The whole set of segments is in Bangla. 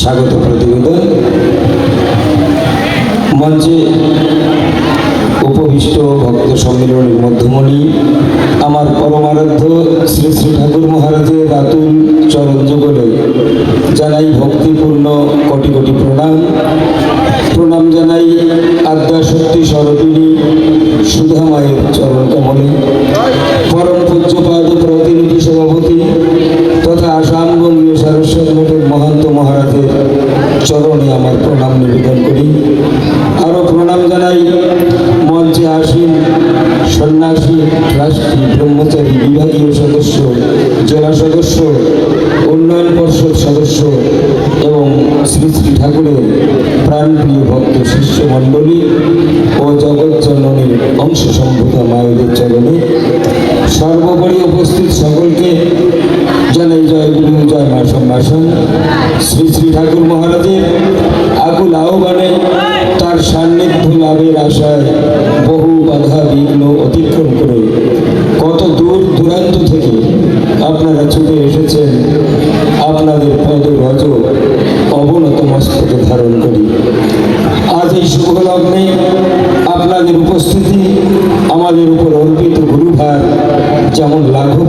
স্বাগত প্রতিবেদন। মঞ্চে উপবিষ্ট ভক্ত সম্মেলনের মধ্যমণি, আমার পরমারাধ্য শ্রী শ্রী ঠাকুর মহারাজের রাতুল চরণ যুগলে জানাই ভক্তিপূর্ণ কোটি কোটি প্রণাম। প্রণাম জানাই সন্ন্যাসী ট্রাস্টি ব্রহ্মচারী, বিভাগীয় সদস্য, জেলা সদস্য, উন্নয়ন পর্ষদ সদস্য এবং শ্রী শ্রী ঠাকুরের প্রাণপ্রিয় ভক্ত শিষ্য মণ্ডলী ও জগৎ জননীর অংশ সম্ভূত মায়েদের চরণে সর্বোপরি উপস্থিত সকলকে জানাই জয় গুরু, জয় মা সম্ভাষণ। শ্রী শ্রী ঠাকুর মহারাজের আকুল আহ্বানে তার সান্নিধ্য লাভের আশায় বহু বাধা অতিক্রম করে কত দূর দূরান্ত থেকে আপনারা ছুটে এসেছেন, আপনাদের পদ রজ অবনত মস্তকে ধারণ করি। আজ এই শুভ লগ্নে আপনাদের উপস্থিতি আমাদের উপর অর্পিত গুরুভার যেমন লাঘব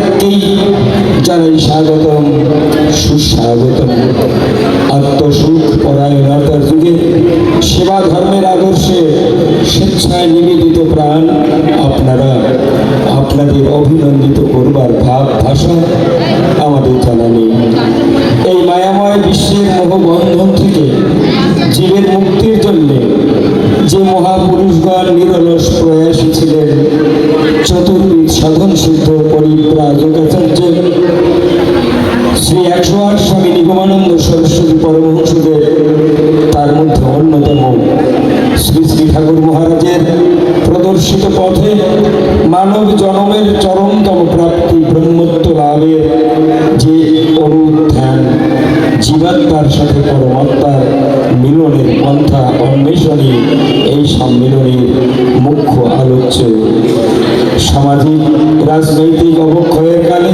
তাই জানাই স্বাগতম, সুস্বাগতম। আত্মসুখ পরায়ণতার যুগে সেবা ধর্মের আদর্শে স্বেচ্ছায় নিবেদিত প্রাণ আপনারা, আপনাদের অভিনন্দিত করবার ভাব ভাষা আমাদের জানা নেই। এই মায়াময় বিশ্বের মোহবন্ধন থেকে জীবের মুক্তির জন্য যে মহাপুরুষগণ অন্যতম শ্রী শ্রী ঠাকুর মহারাজের প্রদর্শিত পথে মানব জনমের চরমতম প্রাপ্তি ব্রহ্মত্ব লাভের যে অনুধ্যান জীবাত্মার সাথে পরমাত্মার মিলনের পন্থা অন্বেষণী এই সম্মিলনের মুখ্য আলোচ্য। সামাজিক, রাজনৈতিক অবক্ষয়ের কালে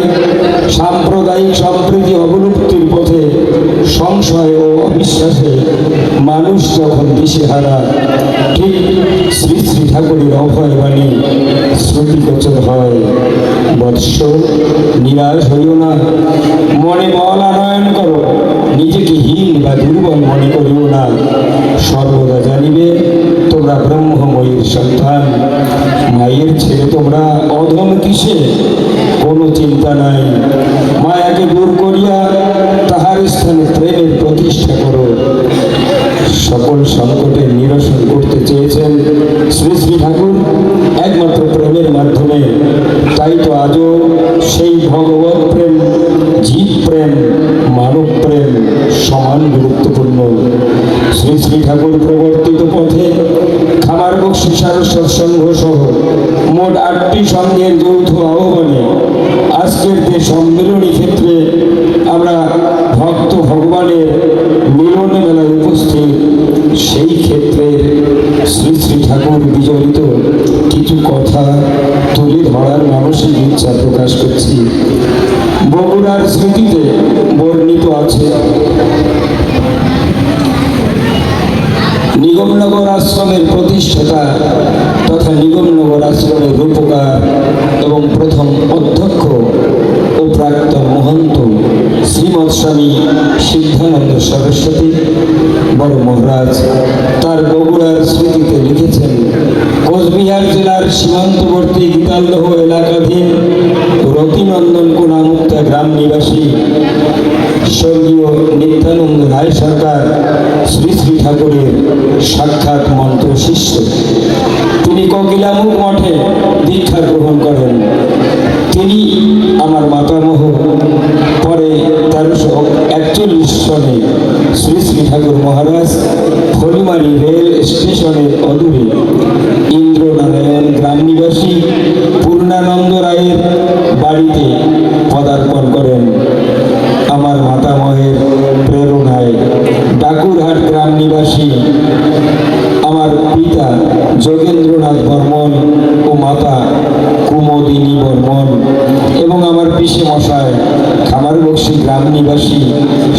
সাম্প্রদায়িক সম্প্রীতি অবলুপ্তির পথে সংশয় ও অবিশ্বাসে মানুষ যখন দিশেহারা, ঠিক শ্রী শ্রী ঠাকুরের অভয় বাণী শ্রুতিগোচর হয়। বৎস, নিরাশ হইও না। মনে বল আনয়ন করো, নিজেকে হীন বা দুর্বল মনে করিও না। সর্বদা জানিবে, তোমরা ব্রহ্মময়ীর সন্তান। মায়ের ছেলে তোমরা অধম কিসে? কোনো চিন্তা নাই। মায়াকে দূর করিয়া শ্রী শ্রী ঠাকুর প্রবর্তিত পথে খামার বক্সি সারস্বত সংঘ সহ মোট আটটি সংঘের যৌথ আহ্বানে আজকের যে সম্মেলনী ক্ষেত্রে আমরা ভক্ত ভগবানের মিলন মেলায় উপস্থিত, সেই ক্ষেত্রে শ্রী শ্রী ঠাকুর বিজড়িত কিছু কথা তুলে ধরার মানসিক ইচ্ছা প্রকাশ করছি। বগুড়ার স্মৃতিতে বর্ণিত আছে নিগমনগর আশ্রমের প্রতিষ্ঠাতা তথা নিগমনগর আশ্রমের রূপকার এবং প্রথম অধ্যক্ষ ও প্রাক্তন মহন্ত শ্রীমৎ স্বামী সিদ্ধানন্দ সরস্বতী বড় মহারাজ, তার বগুড়ার স্মৃতিতে লিখেছেন, কোচবিহার জেলার সীমান্তবর্তী গীতালদহ এলাকাধীন রতিনন্দন কোনামুক্তা গ্রাম নিবাসী স্বর্গীয় নিত্যানন্দ রায় সরকার শ্রী শ্রী ঠাকুরের সাক্ষাৎ মন্ত্র শিষ্য। তিনি কোকিলামুখ মঠে দীক্ষা গ্রহণ করেন। তিনি আমার মাতামহ। পরে তেরোশো একচল্লিশ সনে শ্রী শ্রী ঠাকুর মহারাজ ফলিমারি রেল স্টেশনের অদূরে ইন্দ্রনারায়ণ গ্রাম নিবাসী পূর্ণানন্দ রায়ের যোগেন্দ্রনাথ বর্মন ও মাতা কুমোদিনী বর্মন এবং আমার পিসে মশায় খামারবক্সি গ্রাম নিবাসী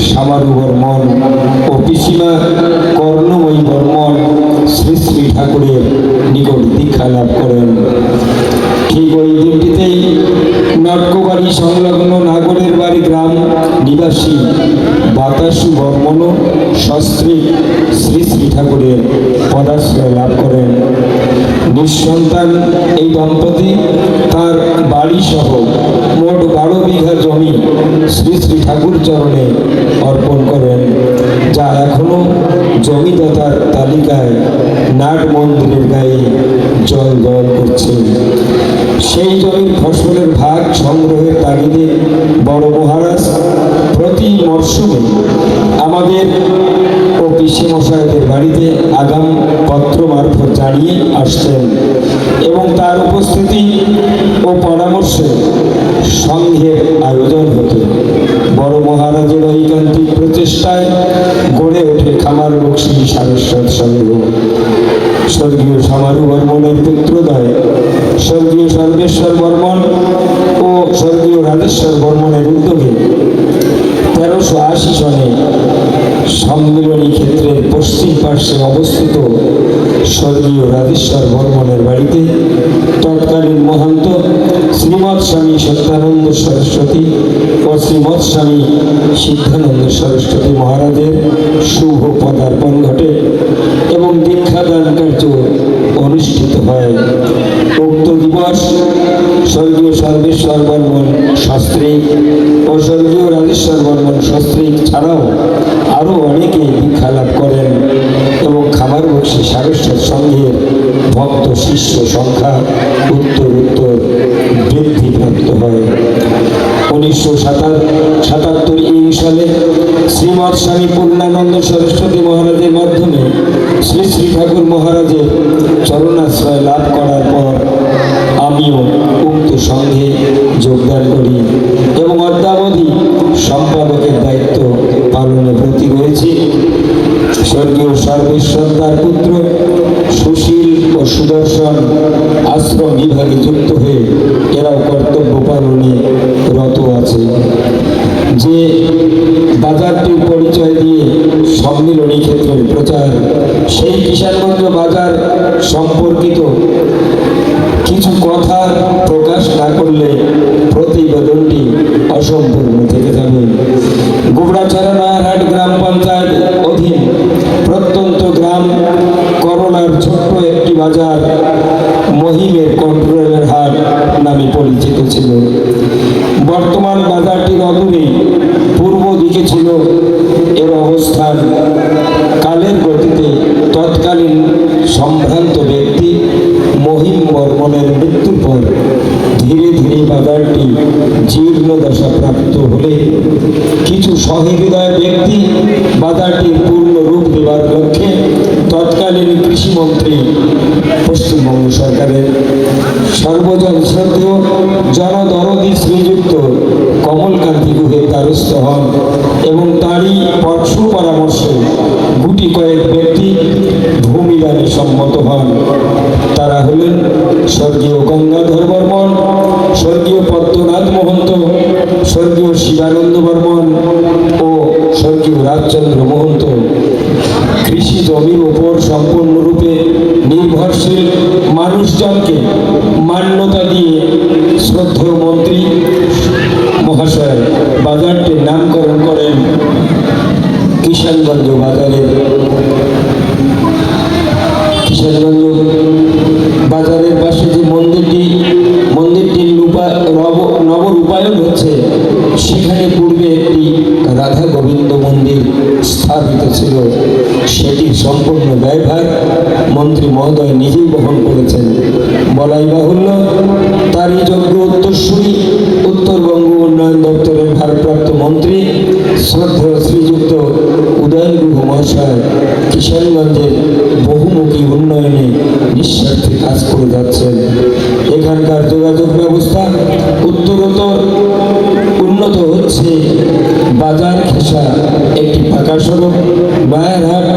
সামারু বর্মন ও পিসিমা কর্ণময়ী বর্মন শ্রী শ্রী ঠাকুরের নিকট দীক্ষা লাভ করেন। ঠিক ওই দিনটিতেই নাট্যকারী সংলগ্ন নাগরের বাড়ি গ্রাম নিবাসী বাতাসু বর্মন সস্ত্রী শ্রী শ্রী ঠাকুরের পদাশ্রয় লাভ করেন। নিঃসন্তান এই দম্পতি তার বাড়ি সহ মোট বারো বিঘা জমি শ্রী শ্রী ঠাকুর চরণে অর্পণ করেন, যা এখনও জমিদাতার তালিকায় নাট মন্দিরের গায়ে জল জল করছে। সেই জমির ফসলের ভাগ সংগ্রহের তাগিদে বড় মহারাজ প্রতি মরশুমে আমাদের পিসি মশাইদের বাড়িতে আগাম পত্র মারফত জানিয়ে আসতেন এবং তার উপস্থিতি ও পরামর্শে সংঘের আয়োজন হতো। বড় মহারাজের ঐকান্তিক প্রচেষ্টায় গড়ে ওঠে খামার বক্সী সারস্বত সংঘ। স্বর্গীয় সমারু বর্মনের পুত্রদয় স্বর্গীয় সর্বেশ্বর বর্মন ও স্বর্গীয় রাজেশ্বর বর্মনের উদ্যোগে তেরোশো আশি সনে সম্মিলনী ক্ষেত্রের পশ্চিম পার্শ্বে অবস্থিত স্বর্গীয় রাজেশ্বর বর্মনের বাড়িতে তৎকালীন মহান্ত শ্রীমৎ স্বামী সত্যানন্দ সরস্বতী ও শ্রীমৎ স্বামী সিদ্ধানন্দ সরস্বতী মহারাজের শুভ পদার্পণ ঘটে এবং দীক্ষাদান কার্য অনুষ্ঠিত হয়। উক্ত দিবস স্বর্গীয় সর্বেশ্বর বর্মন শাস্ত্রী ও স্বর্গীয় রাজেশ্বর বর্মন শাস্ত্রী ছাড়াও আরও অনেকে দীক্ষা লাভ করেন এবং খাবার বক্সী সারস্বত সংঘের ভক্ত শিষ্য সংখ্যা উত্তর উত্তর বৃদ্ধি বৃদ্ধিপ্রাপ্ত হয়। উনিশশো সাতাত্তর ইং সালে শ্রীমৎ স্বামী পূর্ণানন্দ সরস্বতী মহারাজের মাধ্যমে শ্রী শ্রী ঠাকুর মহারাজের চরণাশ্রয় লাভ করার পর আমিও সংঘে যোগদান করি এবং অদ্যাবধি সম্পাদকের দায়িত্ব পালনে ব্রতী রয়েছি। স্বর্গীয় সর্বেশ্বর পুত্র সুশীল ও সুদর্শন আশ্রম বিভাগে যুক্ত হয়ে এরাও কর্তব্য পালনে রত আছে। যে বাজারটির পরিচয় দিয়ে সম্মিলনী ক্ষেত্রের প্রচার, সেই কিষানগঞ্জ বাজার সম্পর্কিত সহৃদয় ব্যক্তি বাজারটির পূর্ণ রূপ দেওয়ার লক্ষ্যে তৎকালীন কৃষিমন্ত্রী পশ্চিমবঙ্গ সরকারের সর্বজন শ্রদ্ধেয় জনদরদি শ্রীযুক্ত কমলকান্তি গুহের দ্বারস্থ হন এবং তারই পরশু পরামর্শে গুটি কয়েক ব্যক্তি ভূমিদানে সম্মত হন। তারা হলেন স্বর্গীয় গঙ্গাধর বর্মন, স্বর্গীয় পদ্মনাথ মহন্ত, স্বর্গীয় শিবানন্দ বর্মন রাজচন্দ্র মহন্ত। কৃষি জমির ওপর সম্পূর্ণরূপে নির্ভরশীল মানুষজনকে মান্যতা দিয়ে শ্রদ্ধেয় মন্ত্রী মহাশয় বাজারটির নামকরণ করেন কিষানগঞ্জ বাজারের। কিশোরগঞ্জ বাজারের পাশে যে মন্দিরটি, মন্দিরটির রূপা নব- নবরূপায়ণ হচ্ছে সেখানে পূর্বে একটি রাধা গোবিন্দ মন্দির স্থাপিত ছিল। সেটি সম্পূর্ণ ব্যয়ভার। মন্ত্রী মহোদয় নিজেই বহন করেছেন। বলাই বাহুল্য, তারই যোগ্য উত্তরসূরি, উত্তরবঙ্গ উন্নয়ন দপ্তরের ভারপ্রাপ্ত মন্ত্রী, শ্রদ্ধেয় শ্রীযুক্ত উদয়ন গুহ মহাশয় কিষানগঞ্জের বহুমুখী উন্নয়নে নিঃস্বার্থে কাজ করে যাচ্ছেন। এখানকার যোগাযোগ ব্যবস্থা উত্তরোত্তর বাজার খেসা একটি ফাঁকা সড়ক নয়ারহাট